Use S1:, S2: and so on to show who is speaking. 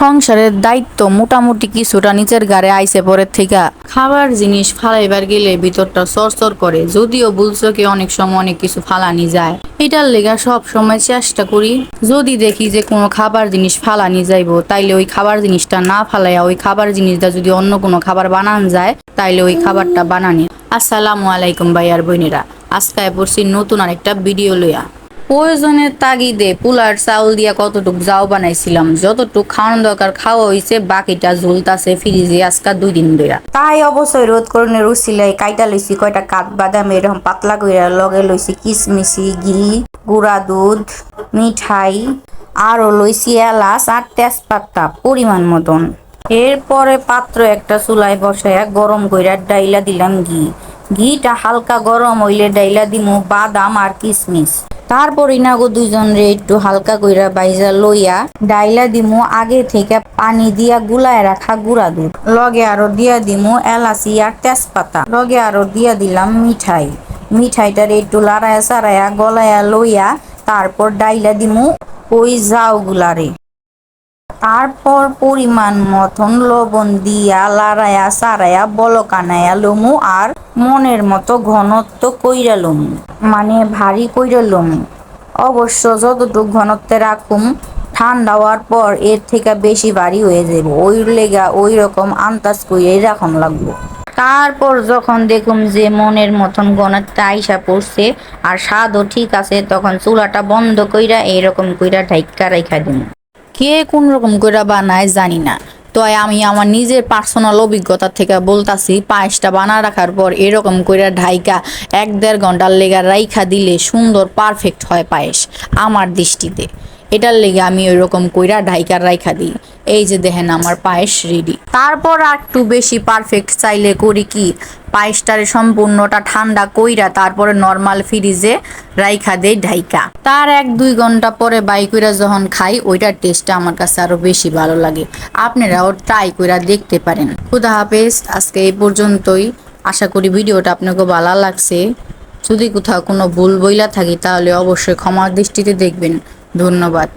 S1: সংসারের দায়িত্ব মোটামুটি কিছুটা নিচের গাড়ে আইসে পরের থেকে। খাবার জিনিস ফালাইবার গেলে ভিতরটা সরসর করে, যদিও বুলচকে অনেক সময় অনেক কিছু ফালানি যায়। এটার লেগা সব সময় চেষ্টা করি, যদি দেখি যে কোনো খাবার জিনিস ফালানি যাইবো, তাইলে ওই খাবার জিনিসটা না ফালাইয়া ওই খাবার জিনিসটা যদি অন্য কোনো খাবার বানান যায়, তাইলে ওই খাবারটা বানানি। আসসালামু আলাইকুম ভাইয়ার বোনেরা, আজকে পড়ছি নতুন আরেকটা ভিডিও লইয়া। প্রয়োজনের তাগিদে পুলার চাউল দিয়া কতটুক যাও বানাইছিলাম। যতটুক খাওয়ানো দরকার খাওয়া হইছে, বাকিটা ঝুলতাছে ফ্রিজে আজকা দুই দিন ধরে
S2: তাই অবশ্যই রোধ করণের উচিলাই কাইটা লইছি, কয়টা কাঠ বাদাম এরকম পাতলা কইরা লগে লইছি, কিশমিশি, ঘি, গুঁড়া দুধ, মিঠাই, আরও লইছি এলাচ আর তেজপাতা পরিমাণ মতন। এরপরে পাত্র একটা চুলায় বসায়া গরম কইরা ডাইলা দিলাম ঘি। ঘিটা হালকা গরম হইলে ডাইলা দিমু বাদাম আর কিশমিশ। তারপর ইনাগো দুইজন রে একটু হালকা কইরা বাইজা লইয়া ডাইলা দিমু, আগে থেকে পানি দিয়া গুলায় রাখা গুড়া দুধ। লগে আরও দিয়া দিমু এলাচি আর তেজপাতা। লগে আরও দিয়া দিলাম মিঠাই। মিঠাইটার একটু লাড়ায়া সারায়া গলায়া লইয়া তারপর ডাইলা দিমু ওই গুলারে। তারপর পরিমাণ মতন লবণ দিয়া লাড়ায়া সারায়া বলকানায়া লমু আর মনের মতো ঘনত্ব কইরা লমু মানে ভারী কইরা লমু। অবশ্য যতটুক ঘনত্বে রাখুম, ঠান্ডা হওয়ার পর এর থেকে বেশি ভারী হয়ে যাব। ওই লেগা ওই রকম আন্দাজ কইরাই রাখুন লাগবো। তারপর যখন দেখুম যে মনের মতন গণাতে আইসা পড়ছে আর স্বাদও ঠিক আছে, তখন চুলাটা বন্ধ কইরা এইরকম কইরা ঢাইকা রাইখা দিন
S1: কে কোন রকম কইরা বানায় জানি না। তো আমি আমার নিজের পার্সোনাল অভিজ্ঞতা থেকে বলতাছি, পায়েসটা বানা রাখার পর এরকম করে ঢাইকা এক দেড় ঘণ্টার লেগা রাইখা দিলে সুন্দর পারফেক্ট হয় পায়েস, আমার দৃষ্টিতে। এটার লেগে আমি ওইরকম কইরা ঢাইকার রাইখা দিই। এই যে দেখেন আমার পায়েস রেডি তারপর আর একটু বেশি পারফেক্ট চাইলে করি কি? পায়েসটারে সম্পূর্ণটা ঠান্ডা কইরা তারপরে নর্মাল ফ্রিজে রাইখা দেই ঢাইকা। তার এক দুই ঘণ্টা পরে বাই কইরা যখন খাই, ওইটার টেস্টটা আমার কাছে আরও বেশি ভালো লাগে। আপনারাও ট্রাই কইরা দেখতে পারেন। খুদা হাফেজ, আজকে এই পর্যন্তই। আশা করি ভিডিওটা আপনাকে ভালো লাগছে। যদি কোথাও কোনো ভুল বইলা থাকি, তাহলে অবশ্যই ক্ষমার দৃষ্টিতে দেখবেন। ধন্যবাদ